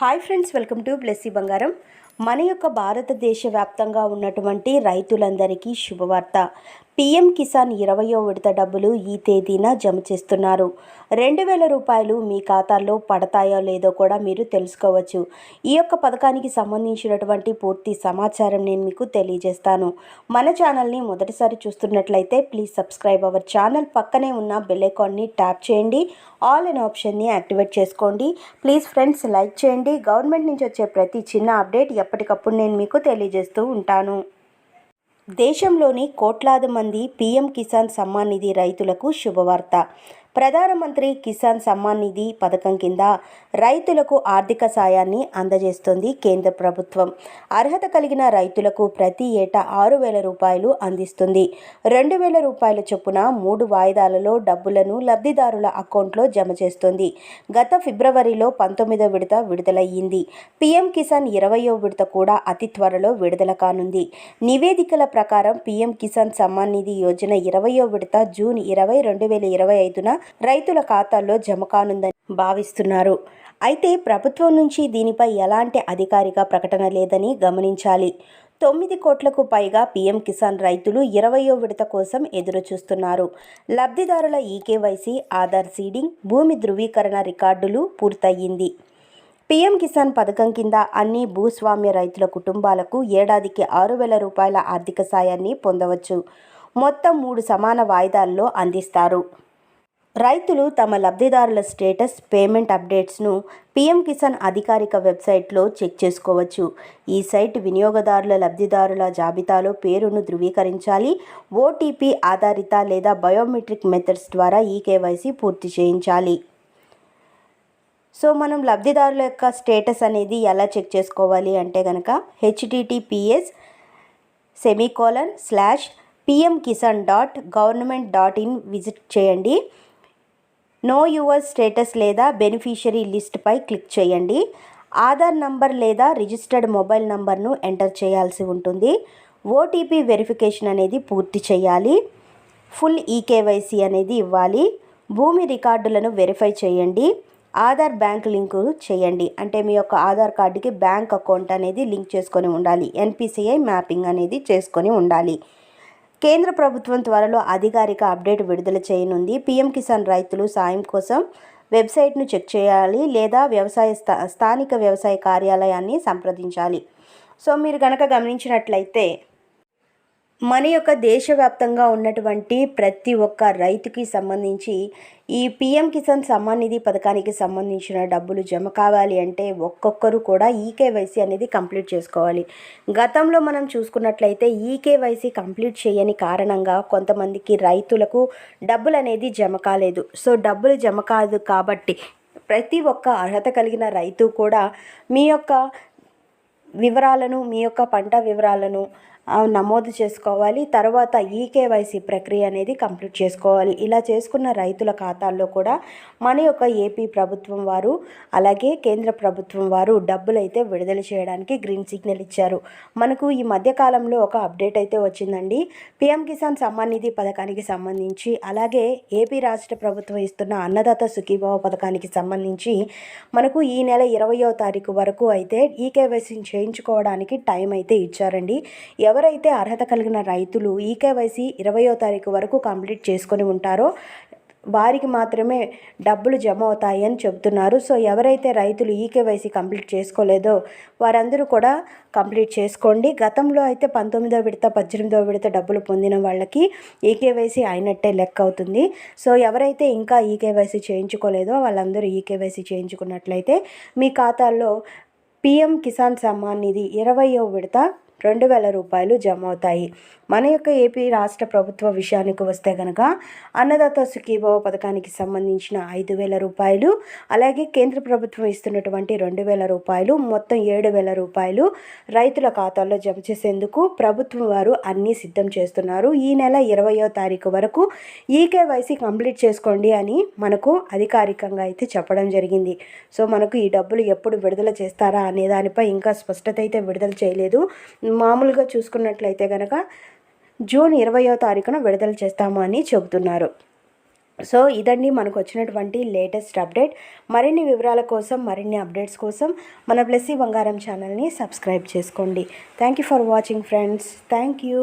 Hi friends welcome to Blessy Bangaram మన యొక్క భారతదేశ వ్యాప్తంగా ఉన్నటువంటి రైతులందరికీ శుభవార్త. పీఎం కిసాన్ ఇరవయో విడత డబ్బులు ఈ తేదీన జమ చేస్తున్నారు. రెండు వేల రూపాయలు మీ ఖాతాల్లో పడతాయో లేదో కూడా మీరు తెలుసుకోవచ్చు. ఈ యొక్క పథకానికి సంబంధించినటువంటి పూర్తి సమాచారం నేను మీకు తెలియజేస్తాను. మన ఛానల్ని మొదటిసారి చూస్తున్నట్లయితే ప్లీజ్ సబ్స్క్రైబ్ అవర్ ఛానల్ పక్కనే ఉన్న బెల్ ఐకాన్ని ట్యాప్ చేయండి. ఆల్ అనే ఆప్షన్ని యాక్టివేట్ చేసుకోండి. ప్లీజ్ ఫ్రెండ్స్ లైక్ చేయండి. గవర్నమెంట్ నుంచి వచ్చే ప్రతి చిన్న అప్డేట్ ఎప్పటికప్పుడు నేను మీకు తెలియజేస్తూ ఉంటాను. దేశంలోని కోట్లాది మంది పీఎం కిసాన్ సమ్మాన్ నిధి రైతులకు శుభవార్త. ప్రధానమంత్రి కిసాన్ సమ్మాన్ నిధి పథకం కింద రైతులకు ఆర్థిక సాయాన్ని అందజేస్తుంది కేంద్ర ప్రభుత్వం. అర్హత కలిగిన రైతులకు ప్రతి ఏటా ఆరు వేల రూపాయలు అందిస్తుంది. రెండు వేల రూపాయల చొప్పున మూడు వాయిదాలలో డబ్బులను లబ్ధిదారుల అకౌంట్లో జమ చేస్తుంది. గత ఫిబ్రవరిలో పంతొమ్మిదో విడత విడుదలయ్యింది. పీఎం కిసాన్ ఇరవయో విడత కూడా అతి త్వరలో విడుదల కానుంది. నివేదికల ప్రకారం పీఎం కిసాన్ సమ్మాన్ నిధి యోజన ఇరవయో విడత జూన్ ఇరవై రెండు వేల ఇరవై ఐదున రైతుల ఖాతాల్లో జమ కానుందని భావిస్తున్నారు. అయితే ప్రభుత్వం నుంచి దీనిపై ఎలాంటి అధికారిక ప్రకటన లేదని గమనించాలి. తొమ్మిది కోట్లకు పైగా పీఎం కిసాన్ రైతులు ఇరవయో విడత కోసం ఎదురుచూస్తున్నారు. లబ్ధిదారుల ఈకేవైసీ ఆధార్ సీడింగ్ భూమి ధృవీకరణ రికార్డులు పూర్తయింది. పీఎం కిసాన్ పథకం కింద అన్ని భూస్వామ్య రైతుల కుటుంబాలకు ఏడాదికి ఆరు వేల రూపాయల ఆర్థిక సాయాన్ని పొందవచ్చు. మొత్తం మూడు సమాన వాయిదాల్లో అందిస్తారు. రైతులు తమ లబ్ధిదారుల స్టేటస్ పేమెంట్ అప్డేట్స్ను పీఎం కిసాన్ అధికారిక వెబ్సైట్లో చెక్ చేసుకోవచ్చు. ఈ సైట్ వినియోగదారుల లబ్ధిదారుల జాబితాలో పేరును ధృవీకరించాలి. ఓటీపీ ఆధారిత లేదా బయోమెట్రిక్ మెథడ్స్ ద్వారా ఈ కేవైసీ పూర్తి చేయించాలి. సో మనం లబ్ధిదారుల యొక్క స్టేటస్ అనేది ఎలా చెక్ చేసుకోవాలి అంటే కనుక HTTPS semicolon slash PM Kisan dot government dot in visit చేయండి. నో యువర్ స్టేటస్ లేదా బెనిఫిషరీ లిస్ట్పై క్లిక్ చేయండి. ఆధార్ నంబర్ లేదా రిజిస్టర్డ్ మొబైల్ నంబర్ను ఎంటర్ చేయాల్సి ఉంటుంది. ఓటీపీ వెరిఫికేషన్ అనేది పూర్తి చేయాలి. ఫుల్ ఈకేవైసీ అనేది ఇవ్వాలి. భూమి రికార్డులను వెరిఫై చేయండి. ఆధార్ బ్యాంక్ లింకు చేయండి. అంటే మీ యొక్క ఆధార్ కార్డుకి బ్యాంక్ అకౌంట్ అనేది లింక్ చేసుకొని ఉండాలి. ఎన్పిసిఐ మ్యాపింగ్ అనేది చేసుకొని ఉండాలి. కేంద్ర ప్రభుత్వం త్వరలో అధికారిక అప్డేట్ విడుదల చేయనుంది. పీఎం కిసాన్ రైతులు సాయం కోసం వెబ్సైట్ను చెక్ చేయాలి లేదా వ్యవసాయ స్థా స్థానిక వ్యవసాయ కార్యాలయాన్ని సంప్రదించాలి. సో మీరు కనుక గమనించినట్లయితే మన యొక్క దేశవ్యాప్తంగా ఉన్నటువంటి ప్రతి ఒక్క రైతుకి సంబంధించి ఈ పిఎం కిసాన్ సమ్మాన్ నిధి పథకానికి సంబంధించిన డబ్బులు జమ కావాలి అంటే ఒక్కొక్కరు కూడా ఈకేవైసీ అనేది కంప్లీట్ చేసుకోవాలి. గతంలో మనం చూసుకున్నట్లయితే ఈకేవైసీ కంప్లీట్ చేయని కారణంగా కొంతమందికి రైతులకు డబ్బులు అనేది జమ కాలేదు. సో డబ్బులు జమ కాదు కాబట్టి ప్రతి ఒక్క అర్హత కలిగిన రైతు కూడా మీ యొక్క వివరాలను మీ యొక్క పంట వివరాలను నమోదు చేసుకోవాలి. తర్వాత ఈకేవైసీ ప్రక్రియ అనేది కంప్లీట్ చేసుకోవాలి. ఇలా చేసుకున్న రైతుల ఖాతాల్లో కూడా మన యొక్క ఏపీ ప్రభుత్వం వారు అలాగే కేంద్ర ప్రభుత్వం వారు డబ్బులు అయితే విడుదల చేయడానికి గ్రీన్ సిగ్నల్ ఇచ్చారు. మనకు ఈ మధ్యకాలంలో ఒక అప్డేట్ అయితే వచ్చిందండి. పిఎం కిసాన్ సమ్మాన్ నిధి పథకానికి సంబంధించి అలాగే ఏపీ రాష్ట్ర ప్రభుత్వం ఇస్తున్న అన్నదాత సుఖీభావ పథకానికి సంబంధించి మనకు ఈ నెల ఇరవయో తారీఖు వరకు అయితే ఈకేవైసీని చేయించుకోవడానికి టైం అయితే ఇచ్చారండి. ఎవరు ఎవరైతే అర్హత కలిగిన రైతులు ఈకేవైసీ ఇరవయో తారీఖు వరకు కంప్లీట్ చేసుకొని ఉంటారో వారికి మాత్రమే డబ్బులు జమ అవుతాయి అని చెబుతున్నారు సో ఎవరైతే రైతులు ఈకేవైసీ కంప్లీట్ చేసుకోలేదో వారందరూ కూడా కంప్లీట్ చేసుకోండి. గతంలో అయితే పంతొమ్మిదో విడత పద్దెనిమిదో విడత డబ్బులు పొందిన వాళ్ళకి ఈకేవైసీ అయినట్టే లెక్క అవుతుంది. సో ఎవరైతే ఇంకా ఈకేవైసీ చేయించుకోలేదో వాళ్ళందరూ ఈకేవైసీ చేయించుకున్నట్లయితే మీ ఖాతాల్లో పిఎం కిసాన్ సమ్మాన్ నిధి ఇరవయో విడత రెండు వేల రూపాయలు జమ అవుతాయి. మన యొక్క ఏపీ రాష్ట్ర ప్రభుత్వ విషయానికి వస్తే కనుక అన్నదాత సుఖీభవ పథకానికి సంబంధించిన ఐదు వేల రూపాయలు అలాగే కేంద్ర ప్రభుత్వం ఇస్తున్నటువంటి రెండు వేల రూపాయలు మొత్తం ఏడు వేల రూపాయలు రైతుల ఖాతాల్లో జమ చేసేందుకు ప్రభుత్వం వారు అన్నీ సిద్ధం చేస్తున్నారు. ఈ నెల ఇరవయో తారీఖు వరకు ఈకేవైసీ కంప్లీట్ చేసుకోండి అని మనకు అధికారికంగా అయితే చెప్పడం జరిగింది. సో మనకు ఈ డబ్బులు ఎప్పుడు విడుదల చేస్తారా అనే దానిపై ఇంకా స్పష్టత అయితే విడుదల చేయలేదు. మామూలుగా చూసుకున్నట్లయితే కనుక జూన్ ఇరవయో తారీఖున విడుదల చేస్తాము అని చెబుతున్నారు. సో ఇదండి మనకు వచ్చినటువంటి లేటెస్ట్ అప్డేట్. మరిన్ని వివరాల కోసం మరిన్ని అప్డేట్స్ కోసం మన బ్లెస్సీ బంగారం ఛానల్ని సబ్స్క్రైబ్ చేసుకోండి. Thank you for watching friends. Thank you.